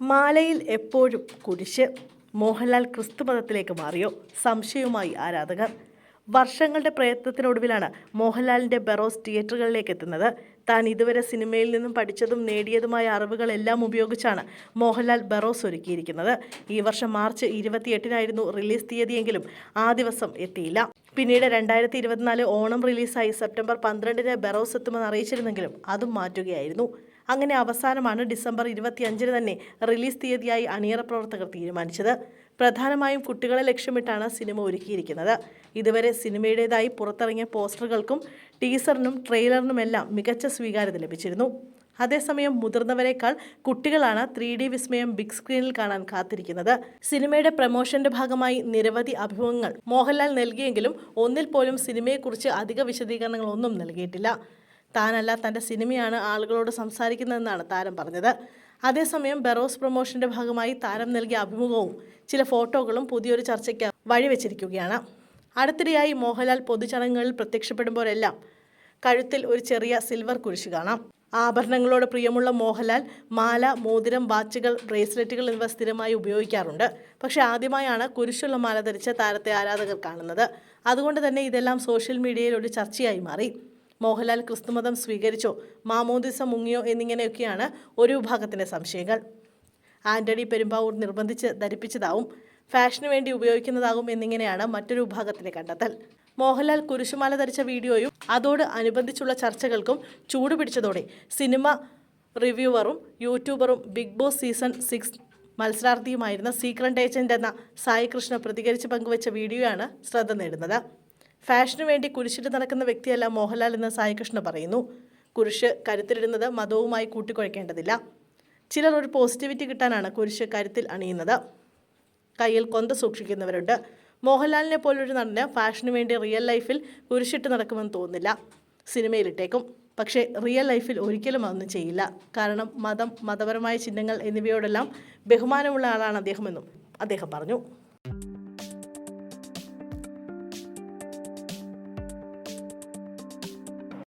മാലയിൽ എപ്പോഴും കുരിശ്. മോഹൻലാൽ ക്രിസ്തു മതത്തിലേക്ക് മാറിയോ? സംശയവുമായി ആരാധകർ. വർഷങ്ങളുടെ പ്രയത്നത്തിനൊടുവിലാണ് മോഹൻലാലിന്റെ ബെറോസ് തിയേറ്ററുകളിലേക്ക് എത്തുന്നത്. താൻ ഇതുവരെ സിനിമയിൽ നിന്നും പഠിച്ചതും നേടിയതുമായ അറിവുകളെല്ലാം ഉപയോഗിച്ചാണ് മോഹൻലാൽ ബെറോസ് ഒരുക്കിയിരിക്കുന്നത്. ഈ വർഷം മാർച്ച് ഇരുപത്തിയെട്ടിനായിരുന്നു റിലീസ് തീയതിയെങ്കിലും ആ ദിവസം എത്തിയില്ല. പിന്നീട് രണ്ടായിരത്തി ഇരുപത്തിനാല് ഓണം റിലീസായി സെപ്റ്റംബർ പന്ത്രണ്ടിന് ബെറോസ് എത്തുമെന്ന് അറിയിച്ചിരുന്നെങ്കിലും അതും മാറ്റുകയായിരുന്നു. അങ്ങനെ അവസാനമാണ് ഡിസംബർ ഇരുപത്തിയഞ്ചിന് തന്നെ റിലീസ് തീയതിയായി അണിയറ പ്രവർത്തകർ തീരുമാനിച്ചത്. പ്രധാനമായും കുട്ടികളെ ലക്ഷ്യമിട്ടാണ് സിനിമ ഒരുക്കിയിരിക്കുന്നത്. ഇതുവരെ സിനിമയുടേതായി പുറത്തിറങ്ങിയ പോസ്റ്ററുകൾക്കും ടീസറിനും ട്രെയിലറിനുമെല്ലാം മികച്ച സ്വീകാര്യത ലഭിച്ചിരുന്നു. അതേസമയം മുതിർന്നവരെക്കാൾ കുട്ടികളാണ് ത്രീ ഡി വിസ്മയം ബിഗ് സ്ക്രീനിൽ കാണാൻ കാത്തിരിക്കുന്നത്. സിനിമയുടെ പ്രമോഷന്റെ ഭാഗമായി നിരവധി അഭിമുഖങ്ങൾ മോഹൻലാൽ നൽകിയെങ്കിലും ഒന്നിൽ പോലും സിനിമയെക്കുറിച്ച് അധിക വിശദീകരണങ്ങളൊന്നും നൽകിയിട്ടില്ല. താനല്ല തന്റെ സിനിമയാണ് ആളുകളോട് സംസാരിക്കുന്നതെന്നാണ് താരം പറഞ്ഞത്. അതേസമയം ബെറോസ് പ്രൊമോഷന്റെ ഭാഗമായി താരം നൽകിയ അഭിമുഖവും ചില ഫോട്ടോകളും പുതിയൊരു ചർച്ചയ്ക്ക് വഴിവെച്ചിരിക്കുകയാണ്. അടുത്തിടെയായി മോഹൻലാൽ പൊതുചടങ്ങുകളിൽ പ്രത്യക്ഷപ്പെടുമ്പോഴെല്ലാം കഴുത്തിൽ ഒരു ചെറിയ സിൽവർ കുരിശ് കാണാം. ആഭരണങ്ങളോട് പ്രിയമുള്ള മോഹൻലാൽ മാല മോതിരം വാച്ചുകൾ ബ്രേസ്ലെറ്റുകൾ എന്നിവ സ്ഥിരമായി ഉപയോഗിക്കാറുണ്ട്. പക്ഷേ ആദ്യമായാണ് കുരിശുള്ള മാല ധരിച്ച താരത്തെ ആരാധകർ കാണുന്നത്. അതുകൊണ്ട് തന്നെ ഇതെല്ലാം സോഷ്യൽ മീഡിയയിൽ ഒരു ചർച്ചയായി മാറി. മോഹൻലാൽ ക്രിസ്തുമതം സ്വീകരിച്ചോ മാമോദിസ മുങ്ങിയോ എന്നിങ്ങനെയൊക്കെയാണ് ഒരു വിഭാഗത്തിന്റെ സംശയങ്ങൾ. ആന്റണി പെരുമ്പാവൂർ നിർബന്ധിച്ച് ധരിപ്പിച്ചതാവും ഫാഷന് വേണ്ടി ഉപയോഗിക്കുന്നതാകും എന്നിങ്ങനെയാണ് മറ്റൊരു വിഭാഗത്തിന്റെ കണ്ടെത്തൽ. മോഹൻലാൽ കുരിശുമാല ധരിച്ച വീഡിയോയും അതോട് അനുബന്ധിച്ചുള്ള ചർച്ചകൾക്കും ചൂടുപിടിച്ചതോടെ സിനിമ റിവ്യൂവറും യൂട്യൂബറും ബിഗ് ബോസ് സീസൺ സിക്സ് മത്സരാർത്ഥിയുമായിരുന്ന സീക്രട്ട് ഏജന്റ് എന്ന സായി കൃഷ്ണ പ്രതികരിച്ച് പങ്കുവച്ച വീഡിയോയാണ് ശ്രദ്ധ നേടുന്നത്. ഫാഷനു വേണ്ടി കുരിശിട്ട് നടക്കുന്ന വ്യക്തിയല്ല മോഹൻലാൽ എന്ന് സായികൃഷ്ണ പറയുന്നു. കുരിശ് കരുത്തിലിടുന്നത് മതവുമായി കൂട്ടിക്കുഴയ്ക്കേണ്ടതില്ല ചിലർ ഒരു പോസിറ്റിവിറ്റി കിട്ടാനാണ് കുരിശ് കരുത്തിൽ അണിയുന്നത്. കയ്യിൽ കൊന്ത സൂക്ഷിക്കുന്നവരുണ്ട്. മോഹൻലാലിനെ പോലൊരു നടന് ഫാഷനു വേണ്ടി റിയൽ ലൈഫിൽ കുരിശിട്ട് നടക്കുമെന്ന് തോന്നുന്നില്ല. സിനിമയിലിട്ടേക്കും. പക്ഷേ റിയൽ ലൈഫിൽ ഒരിക്കലും അതൊന്നും ചെയ്യില്ല. കാരണം മതം മതപരമായ ചിഹ്നങ്ങൾ എന്നിവയോടെല്ലാം ബഹുമാനമുള്ള ആളാണ് അദ്ദേഹമെന്നും അദ്ദേഹം പറഞ്ഞു.